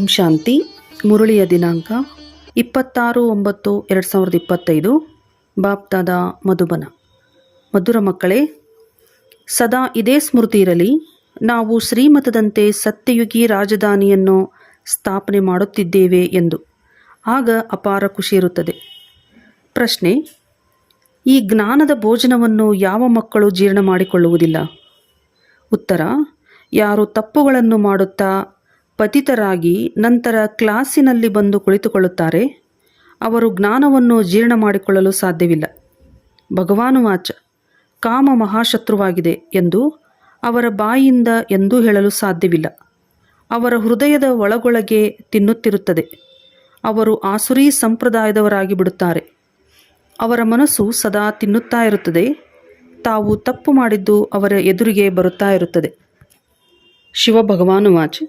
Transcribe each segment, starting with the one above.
ಓಂ ಶಾಂತಿ, ಮುರುಳಿಯ ದಿನಾಂಕ, ಇಪ್ಪತ್ತಾರು ಒಂಬತ್ತು ಎರಡು ಸಾವಿರದ ಇಪ್ಪತ್ತೈದು, ಬಾಪ್ತಾದ ಮಧುಬನ. ಮಧುರ ಮಕ್ಕಳೇ, ಸದಾ ಇದೇ ಸ್ಮೃತಿ ಇರಲಿ, ನಾವು ಶ್ರೀಮತದಂತೆ ಸತ್ಯಯುಗಿ ರಾಜಧಾನಿಯನ್ನು ಸ್ಥಾಪನೆ ಮಾಡುತ್ತಿದ್ದೇವೆ ಎಂದು. ಆಗ ಅಪಾರ ಖುಷಿ ಇರುತ್ತದೆ. ಪ್ರಶ್ನೆ, ಈ ಜ್ಞಾನದ ಭೋಜನವನ್ನು ಯಾವ ಮಕ್ಕಳು ಜೀರ್ಣ ಮಾಡಿಕೊಳ್ಳುವುದಿಲ್ಲ? ಉತ್ತರ, ಯಾರು ತಪ್ಪುಗಳನ್ನು ಮಾಡುತ್ತಾ ಪತಿತರಾಗಿ ನಂತರ ಕ್ಲಾಸಿನಲ್ಲಿ ಬಂದು ಕುಳಿತುಕೊಳ್ಳುತ್ತಾರೆ. ಅವರು ಜ್ಞಾನವನ್ನು ಜೀರ್ಣ ಮಾಡಿಕೊಳ್ಳಲು ಸಾಧ್ಯವಿಲ್ಲ. ಭಗವಾನುವಾಚ ಕಾಮ ಮಹಾಶತ್ರುವಾಗಿದೆ ಎಂದು ಅವರ ಬಾಯಿಯಿಂದ ಎಂದೂ ಹೇಳಲು ಸಾಧ್ಯವಿಲ್ಲ. ಅವರ ಹೃದಯದ ಒಳಗೊಳಗೆ ತಿನ್ನುತ್ತಿರುತ್ತದೆ. ಅವರು ಆಸುರಿ ಸಂಪ್ರದಾಯದವರಾಗಿ ಬಿಡುತ್ತಾರೆ. ಅವರ ಮನಸ್ಸು ಸದಾ ತಿನ್ನುತ್ತಾ ಇರುತ್ತದೆ. ತಾವು ತಪ್ಪು ಮಾಡಿದ್ದು ಅವರ ಎದುರಿಗೆ ಬರುತ್ತಾ ಇರುತ್ತದೆ. ಶಿವಭಗವಾನುವಾಚ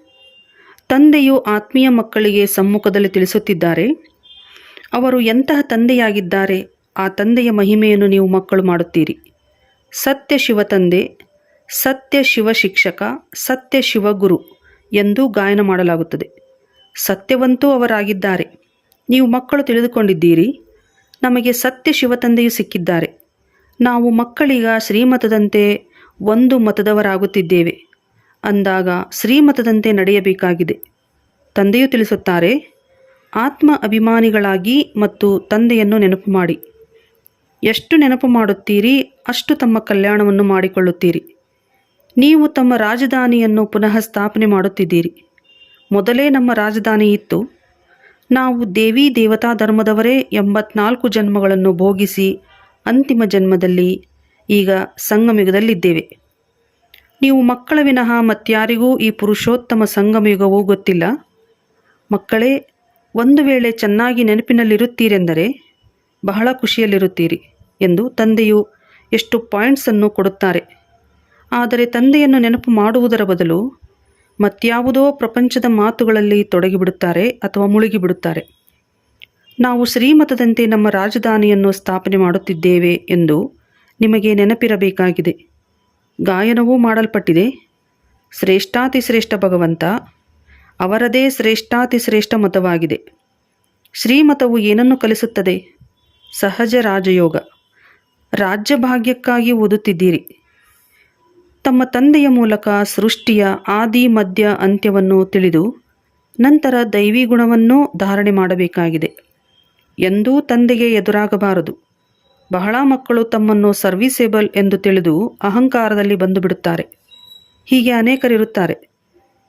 ತಂದೆಯು ಆತ್ಮೀಯ ಮಕ್ಕಳಿಗೆ ಸಮ್ಮುಖದಲ್ಲಿ ತಿಳಿಸುತ್ತಿದ್ದಾರೆ. ಅವರು ಎಂತಹ ತಂದೆಯಾಗಿದ್ದಾರೆ, ಆ ತಂದೆಯ ಮಹಿಮೆಯನ್ನು ನೀವು ಮಕ್ಕಳು ಮಾಡುತ್ತೀರಿ. ಸತ್ಯ ಶಿವ ತಂದೆ, ಸತ್ಯ ಶಿವ ಶಿಕ್ಷಕ, ಸತ್ಯ ಶಿವ ಗುರು ಎಂದು ಗಾಯನ ಮಾಡಲಾಗುತ್ತದೆ. ಸತ್ಯವಂತೂ ಅವರಾಗಿದ್ದಾರೆ. ನೀವು ಮಕ್ಕಳು ತಿಳಿದುಕೊಂಡಿದ್ದೀರಿ. ನಮಗೆ ಸತ್ಯ ಶಿವ ತಂದೆಯು ಸಿಕ್ಕಿದ್ದಾರೆ. ನಾವು ಮಕ್ಕಳಿಗ ಶ್ರೀಮತದಂತೆ ಒಂದು ಮತದವರಾಗುತ್ತಿದ್ದೇವೆ. ಅಂದಾಗ ಶ್ರೀಮತದಂತೆ ನಡೆಯಬೇಕಾಗಿದೆ. ತಂದೆಯು ತಿಳಿಸುತ್ತಾರೆ, ಆತ್ಮ ಅಭಿಮಾನಿಗಳಾಗಿ ಮತ್ತು ತಂದೆಯನ್ನು ನೆನಪು ಮಾಡಿ. ಎಷ್ಟು ನೆನಪು ಮಾಡುತ್ತೀರಿ, ಅಷ್ಟು ತಮ್ಮ ಕಲ್ಯಾಣವನ್ನು ಮಾಡಿಕೊಳ್ಳುತ್ತೀರಿ. ನೀವು ತಮ್ಮ ರಾಜಧಾನಿಯನ್ನು ಪುನಃ ಸ್ಥಾಪನೆ ಮಾಡುತ್ತಿದ್ದೀರಿ. ಮೊದಲೇ ನಮ್ಮ ರಾಜಧಾನಿ ಇತ್ತು. ನಾವು ದೇವಿ ದೇವತಾ ಧರ್ಮದವರೇ ಎಂಬತ್ನಾಲ್ಕು ಜನ್ಮಗಳನ್ನು ಭೋಗಿಸಿ ಅಂತಿಮ ಜನ್ಮದಲ್ಲಿ ಈಗ ಸಂಗಮಯುಗದಲ್ಲಿದ್ದೇವೆ. ನೀವು ಮಕ್ಕಳ ವಿನಃ ಮತ್ಯಾರಿಗೂ ಈ ಪುರುಷೋತ್ತಮ ಸಂಗಮಯುಗವೂ ಗೊತ್ತಿಲ್ಲ. ಮಕ್ಕಳೇ, ಒಂದು ವೇಳೆ ಚೆನ್ನಾಗಿ ನೆನಪಿನಲ್ಲಿರುತ್ತೀರೆಂದರೆ ಬಹಳ ಖುಷಿಯಲ್ಲಿರುತ್ತೀರಿ ಎಂದು ತಂದೆಯು ಎಷ್ಟು ಪಾಯಿಂಟ್ಸನ್ನು ಕೊಡುತ್ತಾರೆ. ಆದರೆ ತಂದೆಯನ್ನು ನೆನಪು ಮಾಡುವುದರ ಬದಲು ಮತ್ಯಾವುದೋ ಪ್ರಪಂಚದ ಮಾತುಗಳಲ್ಲಿ ತೊಡಗಿಬಿಡುತ್ತಾರೆ ಅಥವಾ ಮುಳುಗಿಬಿಡುತ್ತಾರೆ. ನಾವು ಶ್ರೀಮತದಂತೆ ನಮ್ಮ ರಾಜಧಾನಿಯನ್ನು ಸ್ಥಾಪನೆ ಮಾಡುತ್ತಿದ್ದೇವೆ ಎಂದು ನಿಮಗೆ ನೆನಪಿರಬೇಕಾಗಿದೆ. ಗಾಯನವೂ ಮಾಡಲ್ಪಟ್ಟಿದೆ. ಶ್ರೇಷ್ಠಾತಿಶ್ರೇಷ್ಠ ಭಗವಂತ, ಅವರದೇ ಶ್ರೇಷ್ಠಾತಿಶ್ರೇಷ್ಠ ಮತವಾಗಿದೆ. ಶ್ರೀಮತವು ಏನನ್ನು ಕಲಿಸುತ್ತದೆ? ಸಹಜ ರಾಜಯೋಗ. ರಾಜ್ಯಭಾಗ್ಯಕ್ಕಾಗಿ ಓದುತ್ತಿದ್ದೀರಿ. ತಮ್ಮ ತಂದೆಯ ಮೂಲಕ ಸೃಷ್ಟಿಯ ಆದಿ, ಮಧ್ಯ ಅಂತ್ಯವನ್ನು ತಿಳಿದು ನಂತರ ದೈವಿ ಗುಣವನ್ನು ಧಾರಣೆ ಮಾಡಬೇಕಾಗಿದೆ. ಎಂದೂ ತಂದೆಗೆ ಎದುರಾಗಬಾರದು. ಬಹಳ ಮಕ್ಕಳು ತಮ್ಮನ್ನು ಸರ್ವಿಸೇಬಲ್ ಎಂದು ತಿಳಿದು ಅಹಂಕಾರದಲ್ಲಿ ಬಂದು ಬಿಡುತ್ತಾರೆ ಹೀಗೆ ಅನೇಕರಿರುತ್ತಾರೆ.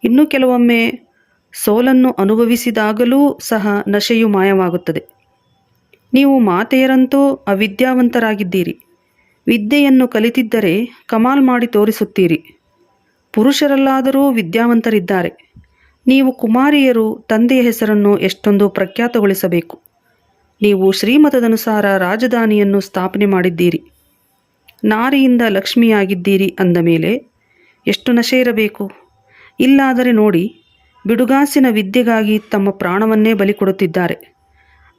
ಇನ್ನು ಕೆಲವೊಮ್ಮೆ ಸೋಲನ್ನು ಅನುಭವಿಸಿದಾಗಲೂ ಸಹ ನಶೆಯು ಮಾಯವಾಗುತ್ತದೆ. ನೀವು ಮಾತೆಯರಂತೂ ಅವಿದ್ಯಾವಂತರಾಗಿದ್ದೀರಿ. ವಿದ್ಯೆಯನ್ನು ಕಲಿತಿದ್ದರೆ ಕಮಾಲ್ ಮಾಡಿ ತೋರಿಸುತ್ತೀರಿ. ಪುರುಷರಲ್ಲಾದರೂ ವಿದ್ಯಾವಂತರಿದ್ದಾರೆ. ನೀವು ಕುಮಾರಿಯರು, ತಂದೆಯ ಹೆಸರನ್ನು ಎಷ್ಟೊಂದು ಪ್ರಖ್ಯಾತಗೊಳಿಸಬೇಕು. ನೀವು ಶ್ರೀಮತದನುಸಾರ ರಾಜಧಾನಿಯನ್ನು ಸ್ಥಾಪನೆ ಮಾಡಿದ್ದೀರಿ. ನಾರಿಯಿಂದ ಲಕ್ಷ್ಮಿಯಾಗಿದ್ದೀರಿ ಅಂದ ಮೇಲೆ, ಎಷ್ಟು ನಶೆ ಇರಬೇಕು ಇಲ್ಲಾದರೆ ನೋಡಿ, ಬಿಡುಗಾಸಿನ ವಿದ್ಯೆಗಾಗಿ ತಮ್ಮ ಪ್ರಾಣವನ್ನೇ ಬಲಿ ಕೊಡುತ್ತಿದ್ದಾರೆ.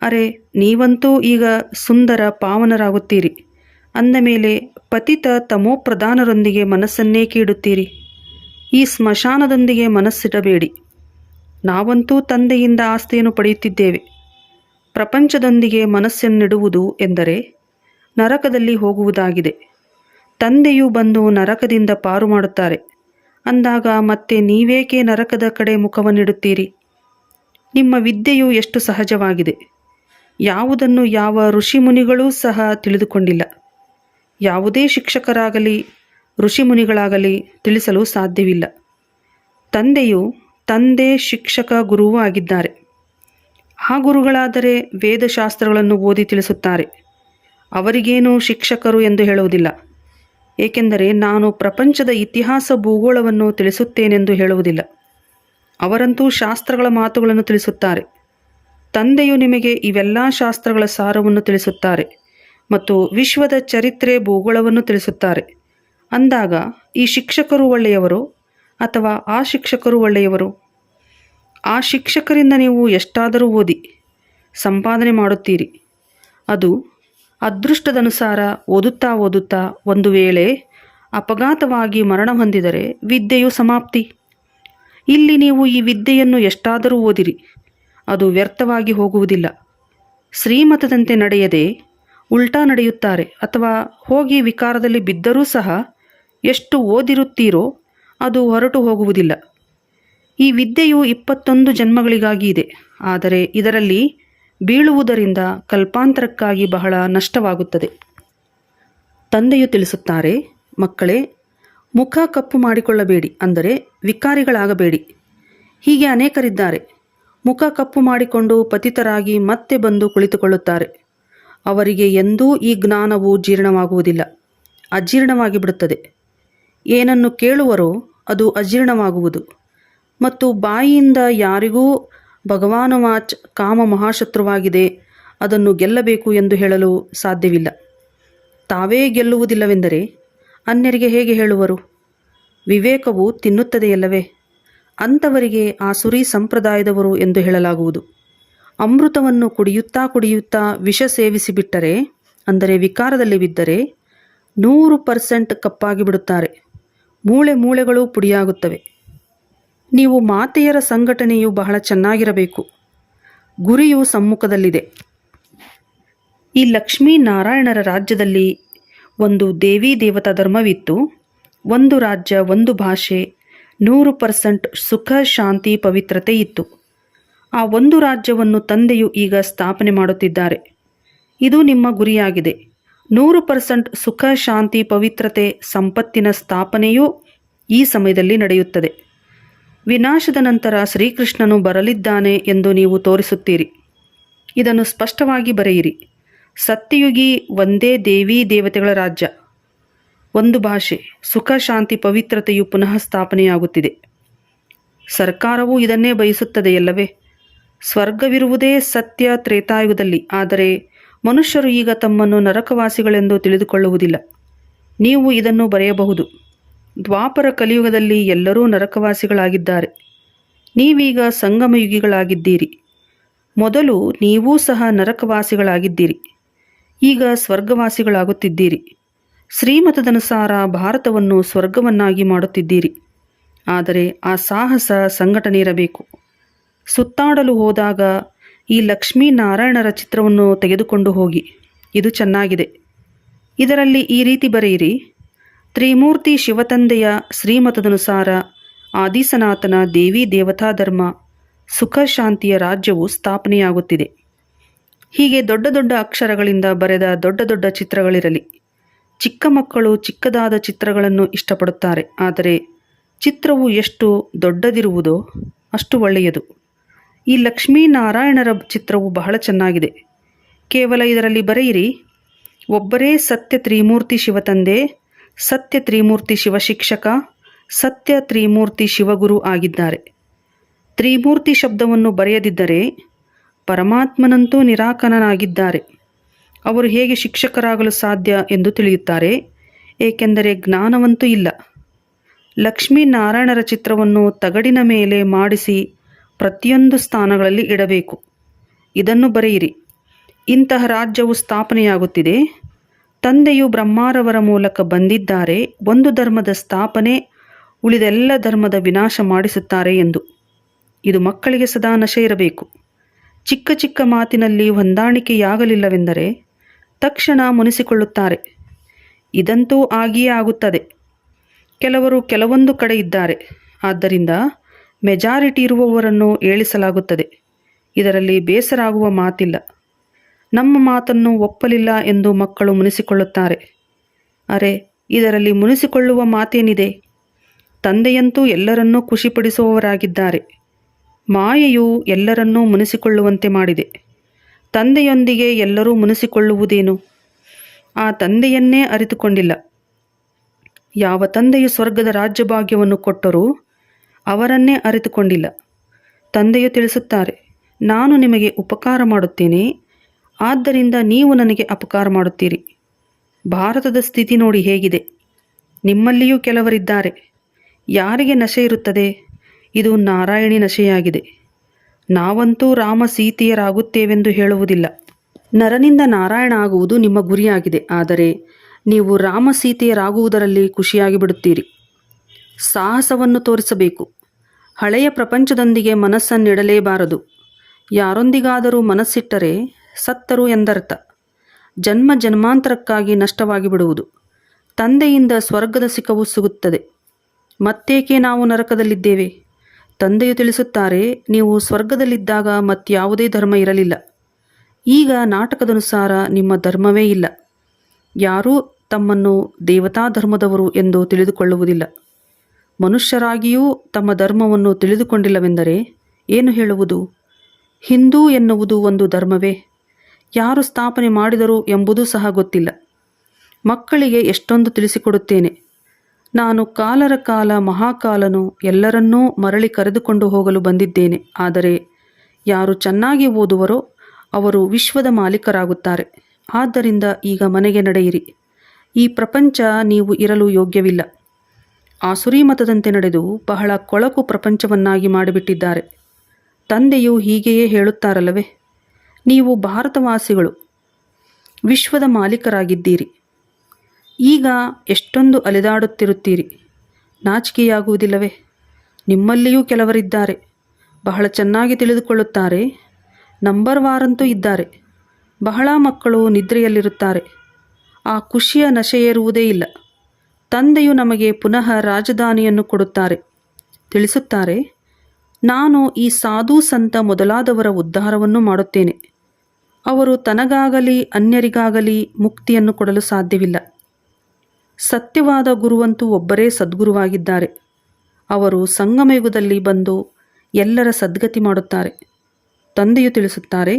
ಅರೆ, ನೀವಂತೂ ಈಗ ಸುಂದರ ಪಾವನರಾಗುತ್ತೀರಿ. ಅಂದ ಮೇಲೆ, ಪತಿತ ತಮೋಪ್ರಧಾನರೊಂದಿಗೆ ಮನಸ್ಸನ್ನೇ ಕೀಡುತ್ತೀರಿ ಈ ಸ್ಮಶಾನದೊಂದಿಗೆ ಮನಸ್ಸಿಡಬೇಡಿ. ನಾವಂತೂ ತಂದೆಯಿಂದ ಆಸ್ತಿಯನ್ನು ಪಡೆಯುತ್ತಿದ್ದೇವೆ. ಪ್ರಪಂಚದೊಂದಿಗೆ ಮನಸ್ಸನ್ನಿಡುವುದು ಎಂದರೆ ನರಕದಲ್ಲಿ ಹೋಗುವುದಾಗಿದೆ. ತಂದೆಯು ಬಂದು ನರಕದಿಂದ ಪಾರು ಮಾಡುತ್ತಾರೆ. ಅಂದಾಗ ಮತ್ತೆ ನೀವೇಕೆ ನರಕದ ಕಡೆ ಮುಖವನ್ನಿಡುತ್ತೀರಿ? ನಿಮ್ಮ ವಿದ್ಯೆಯು ಎಷ್ಟು ಸಹಜವಾಗಿದೆ? ಯಾವುದನ್ನು ಯಾವ ಋಷಿಮುನಿಗಳೂ ಸಹ ತಿಳಿದುಕೊಂಡಿಲ್ಲ. ಯಾವುದೇ ಶಿಕ್ಷಕರಾಗಲಿ, ಋಷಿಮುನಿಗಳಾಗಲಿ ತಿಳಿಸಲು ಸಾಧ್ಯವಿಲ್ಲ. ತಂದೆಯು ತಂದೆ ಶಿಕ್ಷಕ ಗುರುವೂ ಆಗಿದ್ದಾರೆ. ಆ ಗುರುಗಳಾದರೆ ವೇದಶಾಸ್ತ್ರಗಳನ್ನು ಓದಿ ತಿಳಿಸುತ್ತಾರೆ. ಅವರಿಗೇನು ಶಿಕ್ಷಕರು ಎಂದು ಹೇಳುವುದಿಲ್ಲ. ಏಕೆಂದರೆ ನಾನು ಪ್ರಪಂಚದ ಇತಿಹಾಸ ಭೂಗೋಳವನ್ನು ತಿಳಿಸುತ್ತೇನೆಂದು ಹೇಳುವುದಿಲ್ಲ. ಅವರಂತೂ ಶಾಸ್ತ್ರಗಳ ಮಾತುಗಳನ್ನು ತಿಳಿಸುತ್ತಾರೆ. ತಂದೆಯು ನಿಮಗೆ ಇವೆಲ್ಲ ಶಾಸ್ತ್ರಗಳ ಸಾರವನ್ನು ತಿಳಿಸುತ್ತಾರೆ ಮತ್ತು ವಿಶ್ವದ ಚರಿತ್ರೆ ಭೂಗೋಳವನ್ನು ತಿಳಿಸುತ್ತಾರೆ. ಅಂದಾಗ ಈ ಶಿಕ್ಷಕರು ಒಳ್ಳೆಯವರು ಅಥವಾ ಆ ಶಿಕ್ಷಕರು ಒಳ್ಳೆಯವರು? ಆ ಶಿಕ್ಷಕರಿಂದ ನೀವು ಎಷ್ಟಾದರೂ ಓದಿ ಸಂಪಾದನೆ ಮಾಡುತ್ತೀರಿ. ಅದು ಅದೃಷ್ಟದನುಸಾರ ಓದುತ್ತಾ ಓದುತ್ತಾ ಒಂದು ವೇಳೆ ಅಪಘಾತವಾಗಿ ಮರಣ ಹೊಂದಿದರೆ ವಿದ್ಯೆಯು ಸಮಾಪ್ತಿ. ಇಲ್ಲಿ ನೀವು ಈ ವಿದ್ಯೆಯನ್ನು ಎಷ್ಟಾದರೂ ಓದಿರಿ. ಅದು ವ್ಯರ್ಥವಾಗಿ ಹೋಗುವುದಿಲ್ಲ. ಶ್ರೀಮತದಂತೆ ನಡೆಯದೆ ಉಲ್ಟಾ ನಡೆಯುತ್ತಾರೆ ಅಥವಾ ಹೋಗಿ ವಿಕಾರದಲ್ಲಿ ಬಿದ್ದರೂ ಸಹ ಎಷ್ಟು ಓದಿರುತ್ತೀರೋ ಅದು ಹೊರಟು ಹೋಗುವುದಿಲ್ಲ. ಈ ವಿದ್ಯೆಯು ಇಪ್ಪತ್ತೊಂದು ಜನ್ಮಗಳಿಗಾಗಿ ಇದೆ. ಆದರೆ ಇದರಲ್ಲಿ ಬೀಳುವುದರಿಂದ ಕಲ್ಪಾಂತರಕ್ಕಾಗಿ ಬಹಳ ನಷ್ಟವಾಗುತ್ತದೆ. ತಂದೆಯು ತಿಳಿಸುತ್ತಾರೆ, ಮಕ್ಕಳೇ, ಮುಖ ಕಪ್ಪು ಮಾಡಿಕೊಳ್ಳಬೇಡಿ ಅಂದರೆ ವಿಕಾರಿಗಳಾಗಬೇಡಿ. ಹೀಗೆ ಅನೇಕರಿದ್ದಾರೆ. ಮುಖ ಕಪ್ಪು ಮಾಡಿಕೊಂಡು ಪತಿತರಾಗಿ ಮತ್ತೆ ಬಂದು ಕುಳಿತುಕೊಳ್ಳುತ್ತಾರೆ. ಅವರಿಗೆ ಎಂದೂ ಈ ಜ್ಞಾನವು ಜೀರ್ಣವಾಗುವುದಿಲ್ಲ ಅಜೀರ್ಣವಾಗಿ ಬಿಡುತ್ತದೆ ಏನನ್ನು ಕೇಳುವರೋ ಅದು ಅಜೀರ್ಣವಾಗುವುದು. ಮತ್ತು ಬಾಯಿಯಿಂದ ಯಾರಿಗೂ ಭಗವಾನುವಾಚ್ ಕಾಮ ಮಹಾಶತ್ರುವಾಗಿದೆ. ಅದನ್ನು ಗೆಲ್ಲಬೇಕು ಎಂದು ಹೇಳಲು ಸಾಧ್ಯವಿಲ್ಲ. ತಾವೇ ಗೆಲ್ಲುವುದಿಲ್ಲವೆಂದರೆ ಅನ್ಯರಿಗೆ ಹೇಗೆ ಹೇಳುವರು? ವಿವೇಕವು ತಿನ್ನುತ್ತದೆಯಲ್ಲವೇ? ಅಂಥವರಿಗೆ ಆ ಸುರಿ ಸಂಪ್ರದಾಯದವರು ಎಂದು ಹೇಳಲಾಗುವುದು. ಅಮೃತವನ್ನು ಕುಡಿಯುತ್ತಾ ಕುಡಿಯುತ್ತಾ ವಿಷ ಸೇವಿಸಿಬಿಟ್ಟರೆ, ಅಂದರೆ ವಿಕಾರದಲ್ಲಿ ಬಿದ್ದರೆ, ನೂರು ಪರ್ಸೆಂಟ್ ಕಪ್ಪಾಗಿ ಬಿಡುತ್ತಾರೆ ಮೂಳೆ ಮೂಳೆಗಳು ಪುಡಿಯಾಗುತ್ತವೆ. ನೀವು ಮಾತೆಯರ ಸಂಘಟನೆಯು ಬಹಳ ಚೆನ್ನಾಗಿರಬೇಕು. ಗುರಿಯು ಸಮ್ಮುಖದಲ್ಲಿದೆ. ಈ ಲಕ್ಷ್ಮೀನಾರಾಯಣರ ರಾಜ್ಯದಲ್ಲಿ ಒಂದು ದೇವಿ ದೇವತಾ ಧರ್ಮವಿತ್ತು. ಒಂದು ರಾಜ್ಯ, ಒಂದು ಭಾಷೆ, ನೂರು ಪರ್ಸೆಂಟ್ ಸುಖ, ಶಾಂತಿ, ಪವಿತ್ರತೆ ಇತ್ತು. ಆ ಒಂದು ರಾಜ್ಯವನ್ನು ತಂದೆಯು ಈಗ ಸ್ಥಾಪನೆ ಮಾಡುತ್ತಿದ್ದಾರೆ. ಇದು ನಿಮ್ಮ ಗುರಿಯಾಗಿದೆ. ನೂರು ಪರ್ಸೆಂಟ್ ಸುಖ, ಶಾಂತಿ, ಪವಿತ್ರತೆ, ಸಂಪತ್ತಿನ ಸ್ಥಾಪನೆಯೂ ಈ ಸಮಯದಲ್ಲಿ ನಡೆಯುತ್ತದೆ. ವಿನಾಶದ ನಂತರ ಶ್ರೀಕೃಷ್ಣನು ಬರಲಿದ್ದಾನೆ ಎಂದು ನೀವು ತೋರಿಸುತ್ತೀರಿ. ಇದನ್ನು ಸ್ಪಷ್ಟವಾಗಿ ಬರೆಯಿರಿ. ಸತ್ಯಯುಗಿ ಒಂದೇ ದೇವಿ ದೇವತೆಗಳ ರಾಜ್ಯ. ಒಂದು ಭಾಷೆ, ಸುಖ, ಶಾಂತಿ, ಪವಿತ್ರತೆಯು ಪುನಃ ಸ್ಥಾಪನೆಯಾಗುತ್ತಿದೆ. ಸರ್ಕಾರವು ಇದನ್ನೇ ಬಯಸುತ್ತದೆಯಲ್ಲವೇ? ಸ್ವರ್ಗವಿರುವುದೇ ಸತ್ಯ ತ್ರೇತಾಯುಗದಲ್ಲಿ, ಆದರೆ ಮನುಷ್ಯರು ಈಗ ತಮ್ಮನ್ನು ನರಕವಾಸಿಗಳೆಂದು ತಿಳಿದುಕೊಳ್ಳುವುದಿಲ್ಲ. ನೀವು ಇದನ್ನು ಬರೆಯಬಹುದು. ದ್ವಾಪರ ಕಲಿಯುಗದಲ್ಲಿ ಎಲ್ಲರೂ ನರಕವಾಸಿಗಳಾಗಿದ್ದಾರೆ. ನೀವೀಗ ಸಂಗಮಯುಗಿಗಳಾಗಿದ್ದೀರಿ. ಮೊದಲು ನೀವೂ ಸಹ ನರಕವಾಸಿಗಳಾಗಿದ್ದೀರಿ. ಈಗ ಸ್ವರ್ಗವಾಸಿಗಳಾಗುತ್ತಿದ್ದೀರಿ. ಶ್ರೀಮತದನುಸಾರ ಭಾರತವನ್ನು ಸ್ವರ್ಗವನ್ನಾಗಿ ಮಾಡುತ್ತಿದ್ದೀರಿ. ಆದರೆ ಆ ಸಾಹಸ ಸಂಘಟನೆ ಇರಬೇಕು ಸುತ್ತಾಡಲು ಹೋದಾಗ ಈ ಲಕ್ಷ್ಮೀನಾರಾಯಣರ ಚಿತ್ರವನ್ನು ತೆಗೆದುಕೊಂಡು ಹೋಗಿ. ಇದು ಚೆನ್ನಾಗಿದೆ. ಇದರಲ್ಲಿ ಈ ರೀತಿ ಬರೆಯಿರಿ. ತ್ರಿಮೂರ್ತಿ ಶಿವತಂದೆಯ ಶ್ರೀಮತದನುಸಾರ ಆದಿಸನಾತನ ದೇವಿ ದೇವತಾ ಧರ್ಮ ಸುಖ ಶಾಂತಿಯ ರಾಜ್ಯವು ಸ್ಥಾಪನೆಯಾಗುತ್ತಿದೆ. ಹೀಗೆ ದೊಡ್ಡ ದೊಡ್ಡ ಅಕ್ಷರಗಳಿಂದ ಬರೆದ ದೊಡ್ಡ ದೊಡ್ಡ ಚಿತ್ರಗಳಿರಲಿ. ಚಿಕ್ಕ ಮಕ್ಕಳು ಚಿಕ್ಕದಾದ ಚಿತ್ರಗಳನ್ನು ಇಷ್ಟಪಡುತ್ತಾರೆ. ಆದರೆ ಚಿತ್ರವು ಎಷ್ಟು ದೊಡ್ಡದಿರುವುದೋ ಅಷ್ಟು ಒಳ್ಳೆಯದು. ಈ ಲಕ್ಷ್ಮೀನಾರಾಯಣರ ಚಿತ್ರವು ಬಹಳ ಚೆನ್ನಾಗಿದೆ. ಕೇವಲ ಇದರಲ್ಲಿ ಬರೆಯಿರಿ, ಒಬ್ಬರೇ ಸತ್ಯ ತ್ರಿಮೂರ್ತಿ ಶಿವತಂದೆ ಸತ್ಯ ತ್ರಿಮೂರ್ತಿ ಶಿವಶಿಕ್ಷಕ ಸತ್ಯ ತ್ರಿಮೂರ್ತಿ ಶಿವಗುರು ಆಗಿದ್ದಾರೆ. ತ್ರಿಮೂರ್ತಿ ಶಬ್ದವನ್ನು ಬರೆಯದಿದ್ದರೆ ಪರಮಾತ್ಮನಂತೂ ನಿರಾಕರನಾಗಿದ್ದಾರೆ. ಅವರು ಹೇಗೆ ಶಿಕ್ಷಕರಾಗಲು ಸಾಧ್ಯ ಎಂದು ತಿಳಿಯುತ್ತಾರೆ. ಏಕೆಂದರೆ ಜ್ಞಾನವಂತೂ ಇಲ್ಲ. ಲಕ್ಷ್ಮೀನಾರಾಯಣರ ಚಿತ್ರವನ್ನು ತಗಡಿನ ಮೇಲೆ ಮಾಡಿಸಿ ಪ್ರತಿಯೊಂದು ಸ್ಥಾನಗಳಲ್ಲಿ ಇಡಬೇಕು. ಇದನ್ನು ಬರೆಯಿರಿ. ಇಂತಹ ರಾಜ್ಯವು ಸ್ಥಾಪನೆಯಾಗುತ್ತಿದೆ. ತಂದೆಯು ಬ್ರಹ್ಮಾರವರ ಮೂಲಕ ಬಂದಿದ್ದಾರೆ, ಒಂದು ಧರ್ಮದ ಸ್ಥಾಪನೆ, ಉಳಿದೆಲ್ಲ ಧರ್ಮದ ವಿನಾಶ ಮಾಡಿಸುತ್ತಾರೆ ಎಂದು. ಇದು ಮಕ್ಕಳಿಗೆ ಸದಾ ನಶೆ ಇರಬೇಕು. ಚಿಕ್ಕ ಚಿಕ್ಕ ಮಾತಿನಲ್ಲಿ ಹೊಂದಾಣಿಕೆಯಾಗಲಿಲ್ಲವೆಂದರೆ ತಕ್ಷಣ ಮುನಿಸಿಕೊಳ್ಳುತ್ತಾರೆ. ಇದಂತೂ ಆಗಿಯೇ ಆಗುತ್ತದೆ. ಕೆಲವರು ಕೆಲವೊಂದು ಕಡೆ ಇದ್ದಾರೆ. ಆದ್ದರಿಂದ ಮೆಜಾರಿಟಿ ಇರುವವರನ್ನು ಏಳಿಸಲಾಗುತ್ತದೆ. ಇದರಲ್ಲಿ ಬೇಸರಾಗುವ ಮಾತಿಲ್ಲ. ನಮ್ಮ ಮಾತನ್ನು ಒಪ್ಪಲಿಲ್ಲ ಎಂದು ಮಕ್ಕಳು ಮುನಿಸಿಕೊಳ್ಳುತ್ತಾರೆ. ಅರೆ, ಇದರಲ್ಲಿ ಮುನಿಸಿಕೊಳ್ಳುವ ಮಾತೇನಿದೆ? ತಂದೆಯಂತೂ ಎಲ್ಲರನ್ನೂ ಖುಷಿಪಡಿಸುವವರಾಗಿದ್ದಾರೆ. ಮಾಯೆಯು ಎಲ್ಲರನ್ನೂ ಮುನಿಸಿಕೊಳ್ಳುವಂತೆ ಮಾಡಿದೆ. ತಂದೆಯೊಂದಿಗೆ ಎಲ್ಲರೂ ಮುನಿಸಿಕೊಳ್ಳುವುದೇನು? ಆ ತಂದೆಯನ್ನೇ ಅರಿತುಕೊಂಡಿಲ್ಲ. ಯಾವ ತಂದೆಯು ಸ್ವರ್ಗದ ರಾಜ್ಯಭಾಗ್ಯವನ್ನು ಕೊಟ್ಟರೂ ಅವರನ್ನೇ ಅರಿತುಕೊಂಡಿಲ್ಲ. ತಂದೆಯು ತಿಳಿಸುತ್ತಾರೆ, ನಾನು ನಿಮಗೆ ಉಪಕಾರ ಮಾಡುತ್ತೇನೆ ಆದ್ದರಿಂದ ನೀವು ನನಗೆ ಅಪಕಾರ ಮಾಡುತ್ತೀರಿ. ಭಾರತದ ಸ್ಥಿತಿ ನೋಡಿ ಹೇಗಿದೆ. ನಿಮ್ಮಲ್ಲಿಯೂ ಕೆಲವರಿದ್ದಾರೆ. ಯಾರಿಗೆ ನಶೆ ಇರುತ್ತದೆ? ಇದು ನಾರಾಯಣಿ ನಶೆಯಾಗಿದೆ. ನಾವಂತೂ ರಾಮ ಸೀತೆಯರಾಗುತ್ತೇವೆಂದು ಹೇಳುವುದಿಲ್ಲ. ನರನಿಂದ ನಾರಾಯಣ ಆಗುವುದು ನಿಮ್ಮ ಗುರಿಯಾಗಿದೆ. ಆದರೆ ನೀವು ರಾಮ ಸೀತೆಯರಾಗುವುದರಲ್ಲಿ ಖುಷಿಯಾಗಿ ಬಿಡುತ್ತೀರಿ. ಸಾಹಸವನ್ನು ತೋರಿಸಬೇಕು. ಹಳೆಯ ಪ್ರಪಂಚದೊಂದಿಗೆ ಮನಸ್ಸನ್ನಿಡಲೇಬಾರದು. ಯಾರೊಂದಿಗಾದರೂ ಮನಸ್ಸಿಟ್ಟರೆ ಸತ್ತರು ಎಂದರ್ಥ. ಜನ್ಮ ಜನ್ಮಾಂತರಕ್ಕಾಗಿ ನಷ್ಟವಾಗಿ ಬಿಡುವುದು ತಂದೆಯಿಂದ ಸ್ವರ್ಗದ ಸುಖವು ಸಿಗುತ್ತದೆ. ಮತ್ತೇಕೆ ನಾವು ನರಕದಲ್ಲಿದ್ದೇವೆ? ತಂದೆಯು ತಿಳಿಸುತ್ತಾರೆ, ನೀವು ಸ್ವರ್ಗದಲ್ಲಿದ್ದಾಗ ಮತ್ಯಾವುದೇ ಧರ್ಮ ಇರಲಿಲ್ಲ. ಈಗ ನಾಟಕದನುಸಾರ ನಿಮ್ಮ ಧರ್ಮವೇ ಇಲ್ಲ. ಯಾರೂ ತಮ್ಮನ್ನು ದೇವತಾ ಧರ್ಮದವರು ಎಂದು ತಿಳಿದುಕೊಳ್ಳುವುದಿಲ್ಲ. ಮನುಷ್ಯರಾಗಿಯೂ ತಮ್ಮ ಧರ್ಮವನ್ನು ತಿಳಿದುಕೊಂಡಿಲ್ಲವೆಂದರೆ ಏನು ಹೇಳುವುದು? ಹಿಂದೂ ಎನ್ನುವುದು ಒಂದು ಧರ್ಮವೇ. ಯಾರು ಸ್ಥಾಪನೆ ಮಾಡಿದರು ಎಂಬುದೂ ಸಹ ಗೊತ್ತಿಲ್ಲ. ಮಕ್ಕಳಿಗೆ ಎಷ್ಟೊಂದು ತಿಳಿಸಿಕೊಡುತ್ತೇನೆ. ನಾನು ಕಾಲರ ಕಾಲ ಮಹಾಕಾಲನು ಎಲ್ಲರನ್ನೂ ಮರಳಿ ಕರೆದುಕೊಂಡು ಹೋಗಲು ಬಂದಿದ್ದೇನೆ. ಆದರೆ ಯಾರು ಚೆನ್ನಾಗಿ ಓದುವರೋ ಅವರು ವಿಶ್ವದ ಮಾಲೀಕರಾಗುತ್ತಾರೆ. ಆದ್ದರಿಂದ ಈಗ ಮನೆಗೆ ನಡೆಯಿರಿ. ಈ ಪ್ರಪಂಚ ನೀವು ಇರಲು ಯೋಗ್ಯವಿಲ್ಲ. ಆಸುರಿ ಮತದಂತೆ ನಡೆದು ಬಹಳ ಕೊಳಕು ಪ್ರಪಂಚವನ್ನಾಗಿ ಮಾಡಿಬಿಟ್ಟಿದ್ದಾರೆ. ತಂದೆಯು ಹೀಗೆಯೇ ಹೇಳುತ್ತಾರಲ್ಲವೇ? ನೀವು ಭಾರತವಾಸಿಗಳು, ವಿಶ್ವದ ಮಾಲೀಕರಾಗಿದ್ದೀರಿ. ಈಗ ಎಷ್ಟೊಂದು ಅಲೆದಾಡುತ್ತಿರುತ್ತೀರಿ. ನಾಚಿಕೆಯಾಗುವುದಿಲ್ಲವೇ? ನಿಮ್ಮಲ್ಲಿಯೂ ಕೆಲವರಿದ್ದಾರೆ. ಬಹಳ ಚೆನ್ನಾಗಿ ತಿಳಿದುಕೊಳ್ಳುತ್ತಾರೆ. ನಂಬರ್ ವಾರಂತೂ ಇದ್ದಾರೆ. ಬಹಳ ಮಕ್ಕಳು ನಿದ್ರೆಯಲ್ಲಿರುತ್ತಾರೆ. ಆ ಖುಷಿಯ ನಶೆಯೇರುವುದೇ ಇಲ್ಲ. ತಂದೆಯು ನಮಗೆ ಪುನಃ ರಾಜಧಾನಿಯನ್ನು ಕೊಡುತ್ತಾರೆ. ತಿಳಿಸುತ್ತಾರೆ, ನಾನು ಈ ಸಾಧು ಸಂತ ಮೊದಲಾದವರ ಉದ್ಧಾರವನ್ನು ಮಾಡುತ್ತೇನೆ. ಅವರು ತನಗಾಗಲಿ ಅನ್ಯರಿಗಾಗಲಿ ಮುಕ್ತಿಯನ್ನು ಕೊಡಲು ಸಾಧ್ಯವಿಲ್ಲ. ಸತ್ಯವಾದ ಗುರುವಂತೂ ಒಬ್ಬರೇ ಸದ್ಗುರುವಾಗಿದ್ದಾರೆ. ಅವರು ಸಂಗಮಯುಗದಲ್ಲಿ ಬಂದು ಎಲ್ಲರ ಸದ್ಗತಿ ಮಾಡುತ್ತಾರೆ. ತಂದೆಯು ತಿಳಿಸುತ್ತಾರೆ,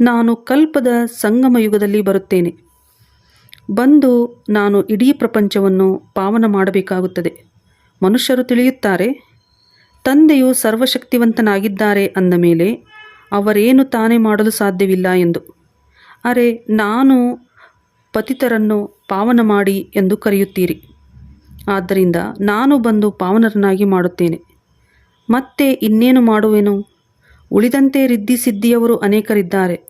ನಾನು ಕಲ್ಪದ ಸಂಗಮಯುಗದಲ್ಲಿ ಬರುತ್ತೇನೆ. ಬಂದು ನಾನು ಇಡೀ ಪ್ರಪಂಚವನ್ನು ಪಾವನ ಮಾಡಬೇಕಾಗುತ್ತದೆ. ಮನುಷ್ಯರು ತಿಳಿಯುತ್ತಾರೆ, ತಂದೆಯು ಸರ್ವಶಕ್ತಿವಂತನಾಗಿದ್ದಾರೆ ಅಂದ ಮೇಲೆ ಅವರೇನು ತಾನೇ ಮಾಡಲು ಸಾಧ್ಯವಿಲ್ಲ ಎಂದು. ಅರೆ, ನಾನು ಪತಿತರನ್ನು ಪಾವನ ಮಾಡಿ ಎಂದು ಕರೆಯುತ್ತೀರಿ. ಆದ್ದರಿಂದ ನಾನು ಬಂದು ಪಾವನರನ್ನಾಗಿ ಮಾಡುತ್ತೇನೆ. ಮತ್ತೆ ಇನ್ನೇನು ಮಾಡುವೆನು? ಉಳಿದಂತೆ ರಿದ್ದಿ ಸಿದ್ಧಿಯವರು ಅನೇಕರಿದ್ದಾರೆ.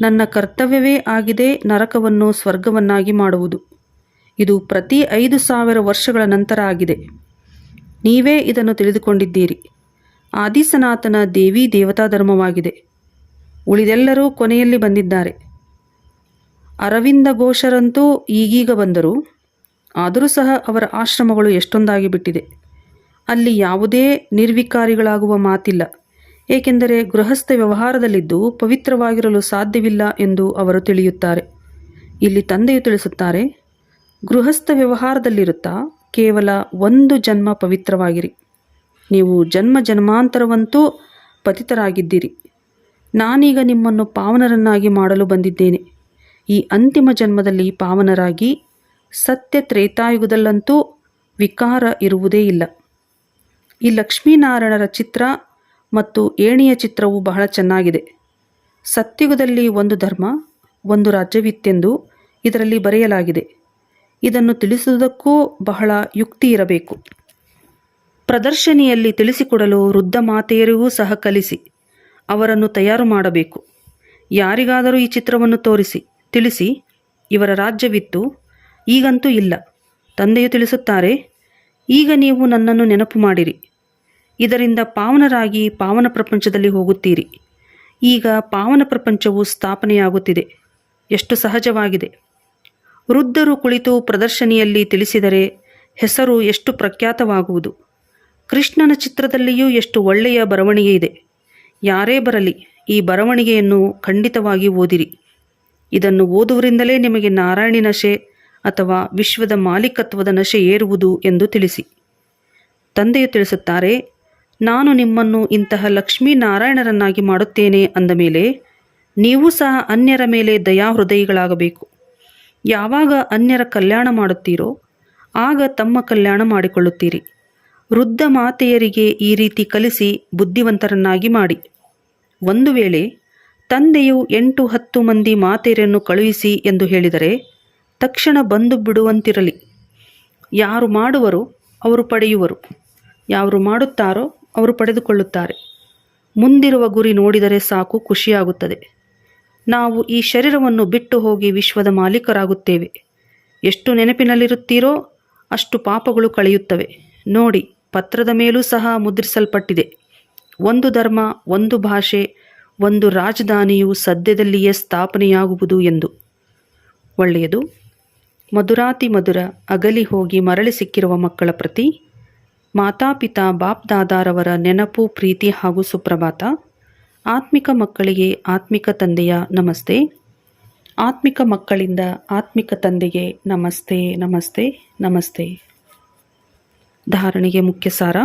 ನನ್ನ ಕರ್ತವ್ಯವೇ ಆಗಿದೆ ನರಕವನ್ನು ಸ್ವರ್ಗವನ್ನಾಗಿ ಮಾಡುವುದು. ಇದು ಪ್ರತಿ ಐದು ಸಾವಿರ ವರ್ಷಗಳ ನಂತರ ಆಗಿದೆ. ನೀವೇ ಇದನ್ನು ತಿಳಿದುಕೊಂಡಿದ್ದೀರಿ. ಆದಿಸನಾತನ ದೇವಿ ದೇವತಾ ಧರ್ಮವಾಗಿದೆ ಉಳಿದೆಲ್ಲರೂ ಕೊನೆಯಲ್ಲಿ ಬಂದಿದ್ದಾರೆ. ಅರವಿಂದ ಘೋಷರಂತೂ ಈಗೀಗ ಬಂದರು ಆದರೂ ಸಹ ಅವರ ಆಶ್ರಮಗಳು ಎಷ್ಟೊಂದಾಗಿ ಬಿಟ್ಟಿದೆ. ಅಲ್ಲಿ ಯಾವುದೇ ನಿರ್ವಿಕಾರಿಗಳಾಗುವ ಮಾತಿಲ್ಲ. ಏಕೆಂದರೆ ಗೃಹಸ್ಥ ವ್ಯವಹಾರದಲ್ಲಿದ್ದು ಪವಿತ್ರವಾಗಿರಲು ಸಾಧ್ಯವಿಲ್ಲ ಎಂದು ಅವರು ತಿಳಿಯುತ್ತಾರೆ. ಇಲ್ಲಿ ತಂದೆಯು ತಿಳಿಸುತ್ತಾರೆ, ಗೃಹಸ್ಥ ವ್ಯವಹಾರದಲ್ಲಿರುತ್ತಾ ಕೇವಲ ಒಂದು ಜನ್ಮ ಪವಿತ್ರವಾಗಿರಿ. ನೀವು ಜನ್ಮ ಜನ್ಮಾಂತರವಂತೂ ಪತಿತರಾಗಿದ್ದೀರಿ. ನಾನೀಗ ನಿಮ್ಮನ್ನು ಪಾವನರನ್ನಾಗಿ ಮಾಡಲು ಬಂದಿದ್ದೇನೆ. ಈ ಅಂತಿಮ ಜನ್ಮದಲ್ಲಿ ಪಾವನರಾಗಿ ಸತ್ಯ ತ್ರೇತಾಯುಗದಲ್ಲಂತೂ ವಿಕಾರ ಇರುವುದೇ ಇಲ್ಲ. ಈ ಲಕ್ಷ್ಮೀನಾರಾಯಣರ ಚಿತ್ರ ಮತ್ತು ಏಣಿಯ ಚಿತ್ರವು ಬಹಳ ಚೆನ್ನಾಗಿದೆ. ಸತ್ಯುಗದಲ್ಲಿ ಒಂದು ಧರ್ಮ, ಒಂದು ರಾಜ್ಯವಿತ್ತೆಂದು ಇದರಲ್ಲಿ ಬರೆಯಲಾಗಿದೆ. ಇದನ್ನು ತಿಳಿಸುವುದಕ್ಕೂ ಬಹಳ ಯುಕ್ತಿ ಇರಬೇಕು. ಪ್ರದರ್ಶನಿಯಲ್ಲಿ ತಿಳಿಸಿಕೊಡಲು ವೃದ್ಧ ಮಾತೆಯರಿಗೂ ಸಹ ಕಲಿಸಿ, ಅವರನ್ನು ತಯಾರು ಮಾಡಬೇಕು. ಯಾರಿಗಾದರೂ ಈ ಚಿತ್ರವನ್ನು ತೋರಿಸಿ, ತಿಳಿಸಿ, ಇವರ ರಾಜ್ಯವಿತ್ತು, ಈಗಂತೂ ಇಲ್ಲ. ತಂದೆಯು ತಿಳಿಸುತ್ತಾರೆ, ಈಗ ನೀವು ನನ್ನನ್ನು ನೆನಪು ಮಾಡಿರಿ. ಇದರಿಂದ ಪಾವನರಾಗಿ ಪಾವನ ಪ್ರಪಂಚದಲ್ಲಿ ಹೋಗುತ್ತೀರಿ. ಈಗ ಪಾವನ ಪ್ರಪಂಚವು ಸ್ಥಾಪನೆಯಾಗುತ್ತಿದೆ. ಎಷ್ಟು ಸಹಜವಾಗಿದೆ. ವೃದ್ಧರು ಕುಳಿತು ಪ್ರದರ್ಶನಿಯಲ್ಲಿ ತಿಳಿಸಿದರೆ ಹೆಸರು ಎಷ್ಟು ಪ್ರಖ್ಯಾತವಾಗುವುದು. ಕೃಷ್ಣನ ಚಿತ್ರದಲ್ಲಿಯೂ ಎಷ್ಟು ಒಳ್ಳೆಯ ಬರವಣಿಗೆ ಇದೆ. ಯಾರೇ ಬರಲಿ, ಈ ಬರವಣಿಗೆಯನ್ನು ಖಂಡಿತವಾಗಿ ಓದಿರಿ. ಇದನ್ನು ಓದುವರಿಂದಲೇ ನಿಮಗೆ ನಾರಾಯಣಿ ನಶೆ ಅಥವಾ ವಿಶ್ವದ ಮಾಲೀಕತ್ವದ ನಶೆ ಏರುವುದು ಎಂದು ತಿಳಿಸಿ. ತಂದೆಯು ತಿಳಿಸುತ್ತಾರೆ, ನಾನು ನಿಮ್ಮನ್ನು ಇಂತಹ ಲಕ್ಷ್ಮೀನಾರಾಯಣರನ್ನಾಗಿ ಮಾಡುತ್ತೇನೆ ಅಂದ ಮೇಲೆ, ನೀವು ಸಹ ಅನ್ಯರ ಮೇಲೆ ದಯಾಹೃದಯಿಗಳಾಗಬೇಕು. ಯಾವಾಗ ಅನ್ಯರ ಕಲ್ಯಾಣ ಮಾಡುತ್ತೀರೋ, ಆಗ ತಮ್ಮ ಕಲ್ಯಾಣ ಮಾಡಿಕೊಳ್ಳುತ್ತೀರಿ. ವೃದ್ಧ ಮಾತೆಯರಿಗೆ ಈ ರೀತಿ ಕಲಿಸಿ ಬುದ್ಧಿವಂತರನ್ನಾಗಿ ಮಾಡಿ. ಒಂದು ವೇಳೆ ತಂದೆಯು ಎಂಟು ಹತ್ತು ಮಂದಿ ಮಾತೆಯರನ್ನು ಕಳುಹಿಸಿ ಎಂದು ಹೇಳಿದರೆ ತಕ್ಷಣ ಬಂದು ಬಿಡುವಂತಿರಲಿ. ಯಾರು ಮಾಡುವರೋ ಅವರು ಪಡೆಯುವರು. ಯಾರು ಮಾಡುತ್ತಾರೋ ಅವರು ಪಡೆದುಕೊಳ್ಳುತ್ತಾರೆ. ಮುಂದಿರುವ ಗುರಿ ನೋಡಿದರೆ ಸಾಕು, ಖುಷಿಯಾಗುತ್ತದೆ. ನಾವು ಈ ಶರೀರವನ್ನು ಬಿಟ್ಟು ಹೋಗಿ ವಿಶ್ವದ ಮಾಲೀಕರಾಗುತ್ತೇವೆ. ಎಷ್ಟು ನೆನಪಿನಲ್ಲಿರುತ್ತೀರೋ ಅಷ್ಟು ಪಾಪಗಳು ಕಳೆಯುತ್ತವೆ. ನೋಡಿ ಪತ್ರದ ಮೇಲೂ ಸಹ ಮುದ್ರಿಸಲ್ಪಟ್ಟಿದೆ. ಒಂದು ಧರ್ಮ, ಒಂದು ಭಾಷೆ, ಒಂದು ರಾಜಧಾನಿಯು ಸದ್ಯದಲ್ಲಿಯೇ ಸ್ಥಾಪನೆಯಾಗುವುದು ಎಂದು. ಒಳ್ಳೆಯದು. ಮಧುರಾತಿ ಮಧುರ, ಅಗಲಿ ಹೋಗಿ ಮರಳಿ ಸಿಕ್ಕಿರುವ ಮಕ್ಕಳ ಪ್ರತಿ ಮಾತಾಪಿತಾ ಬಾಪ್ದಾದಾರವರ ನೆನಪು, ಪ್ರೀತಿ ಹಾಗೂ ಸುಪ್ರಭಾತ. ಆತ್ಮಿಕ ಮಕ್ಕಳಿಗೆ ಆತ್ಮಿಕ ತಂದೆಯ ನಮಸ್ತೆ. ಆತ್ಮಿಕ ಮಕ್ಕಳಿಂದ ಆತ್ಮಿಕ ತಂದೆಗೆ ನಮಸ್ತೆ ನಮಸ್ತೆ ನಮಸ್ತೆ. ಧಾರಣೆಗೆ ಮುಖ್ಯ ಸಾರ.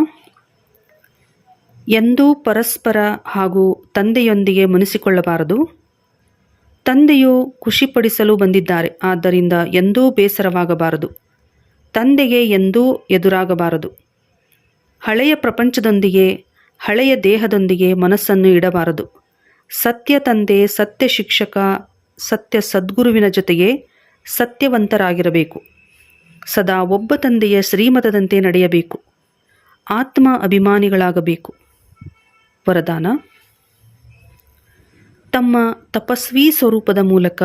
ಎಂದೂ ಪರಸ್ಪರ ಹಾಗೂ ತಂದೆಯೊಂದಿಗೆ ಮುನಿಸಿಕೊಳ್ಳಬಾರದು ತಂದೆಯು ಖುಷಿಪಡಿಸಲು ಬಂದಿದ್ದಾರೆ, ಆದ್ದರಿಂದ ಎಂದೂ ಬೇಸರವಾಗಬಾರದು. ತಂದೆಗೆ ಎಂದೂ ಎದುರಾಗಬಾರದು. ಹಳೆಯ ಪ್ರಪಂಚದೊಂದಿಗೆ, ಹಳೆಯ ದೇಹದೊಂದಿಗೆ ಮನಸ್ಸನ್ನು ಇಡಬಾರದು. ಸತ್ಯ ತಂದೆ, ಸತ್ಯ ಶಿಕ್ಷಕ, ಸತ್ಯ ಸದ್ಗುರುವಿನ ಜೊತೆಗೆ ಸತ್ಯವಂತರಾಗಿರಬೇಕು. ಸದಾ ಒಬ್ಬ ತಂದೆಯ ಶ್ರೀಮತದಂತೆ ನಡೆಯಬೇಕು. ಆತ್ಮ ಅಭಿಮಾನಿಗಳಾಗಬೇಕು. ವರದಾನ, ತಮ್ಮ ತಪಸ್ವಿ ಸ್ವರೂಪದ ಮೂಲಕ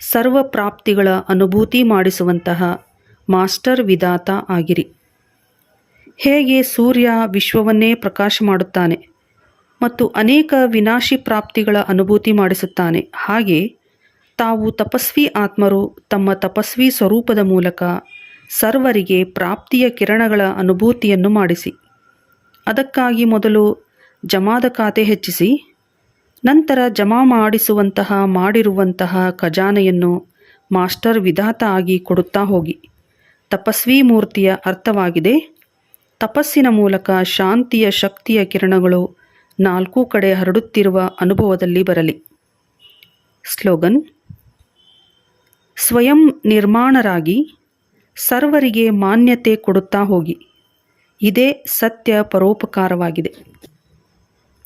ಸರ್ವ ಪ್ರಾಪ್ತಿಗಳ ಅನುಭೂತಿ ಮಾಡಿಸುವಂತಹ ಮಾಸ್ಟರ್ ವಿಧಾತ ಆಗಿರಿ. ಹೇಗೆ ಸೂರ್ಯ ವಿಶ್ವವನ್ನೇ ಪ್ರಕಾಶ ಮಾಡುತ್ತಾನೆ ಮತ್ತು ಅನೇಕ ವಿನಾಶಿ ಪ್ರಾಪ್ತಿಗಳ ಅನುಭೂತಿ ಮಾಡಿಸುತ್ತಾನೆ, ಹಾಗೆ ತಾವು ತಪಸ್ವಿ ಆತ್ಮರು ತಮ್ಮ ತಪಸ್ವಿ ಸ್ವರೂಪದ ಮೂಲಕ ಸರ್ವರಿಗೆ ಪ್ರಾಪ್ತಿಯ ಕಿರಣಗಳ ಅನುಭೂತಿಯನ್ನು ಮಾಡಿಸಿ. ಅದಕ್ಕಾಗಿ ಮೊದಲು ಜಮಾದ ಖಾತೆ ಹೆಚ್ಚಿಸಿ, ನಂತರ ಜಮಾ ಮಾಡಿಸುವಂತಹ ಮಾಡಿರುವಂತಹ ಖಜಾನೆಯನ್ನು ಮಾಸ್ಟರ್ ವಿಧಾತ ಆಗಿ ಕೊಡುತ್ತಾ ಹೋಗಿ. ತಪಸ್ವಿ ಮೂರ್ತಿಯ ಅರ್ಥವಾಗಿದೆ, ತಪಸ್ಸಿನ ಮೂಲಕ ಶಾಂತಿಯ ಶಕ್ತಿಯ ಕಿರಣಗಳು ನಾಲ್ಕೂ ಕಡೆ ಹರಡುತ್ತಿರುವ ಅನುಭವದಲ್ಲಿ ಬರಲಿ. ಸ್ಲೋಗನ್ ಸ್ವಯಂ ನಿರ್ಮಾಣರಾಗಿ ಸರ್ವರಿಗೆ ಮಾನ್ಯತೆ ಕೊಡುತ್ತಾ ಹೋಗಿ. ಇದೇ ಸತ್ಯ ಪರೋಪಕಾರವಾಗಿದೆ.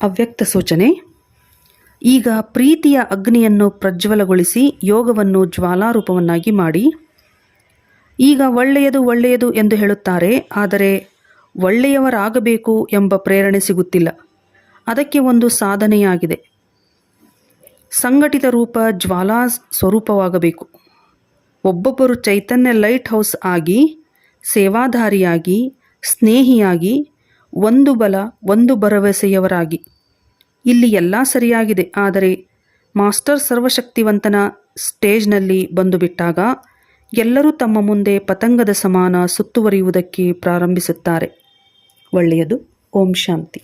ಅವ್ಯಕ್ತ ಸೂಚನೆ, ಈಗ ಪ್ರೀತಿಯ ಅಗ್ನಿಯನ್ನು ಪ್ರಜ್ವಲಗೊಳಿಸಿ ಯೋಗವನ್ನು ಜ್ವಾಲಾರೂಪವನ್ನಾಗಿ ಮಾಡಿ. ಈಗ ಒಳ್ಳೆಯದು ಒಳ್ಳೆಯದು ಎಂದು ಹೇಳುತ್ತಾರೆ, ಆದರೆ ಒಳ್ಳೆಯವರಾಗಬೇಕು ಎಂಬ ಪ್ರೇರಣೆ ಸಿಗುತ್ತಿಲ್ಲ. ಅದಕ್ಕೆ ಒಂದು ಸಾಧನೆಯಾಗಿದೆ. ಸಂಘಟಿತ ರೂಪ ಜ್ವಾಲಾ ಸ್ವರೂಪವಾಗಬೇಕು ಒಬ್ಬೊಬ್ಬರು ಚೈತನ್ಯ ಲೈಟ್ ಹೌಸ್ ಆಗಿ, ಸೇವಾಧಾರಿಯಾಗಿ, ಸ್ನೇಹಿಯಾಗಿ, ಒಂದು ಬಲ, ಒಂದು ಭರವಸೆಯವರಾಗಿ. ಇಲ್ಲಿ ಎಲ್ಲ ಸರಿಯಾಗಿದೆ, ಆದರೆ ಮಾಸ್ಟರ್ ಸರ್ವಶಕ್ತಿವಂತನ ಸ್ಟೇಜ್ನಲ್ಲಿ ಬಂದು ಬಿಟ್ಟಾಗ ಎಲ್ಲರೂ ತಮ್ಮ ಮುಂದೆ ಪತಂಗದ ಸಮಾನ ಸುತ್ತುವರಿಯುವುದಕ್ಕೆ ಪ್ರಾರಂಭಿಸುತ್ತಾರೆ. ಒಳ್ಳೆಯದು. ಓಂ ಶಾಂತಿ.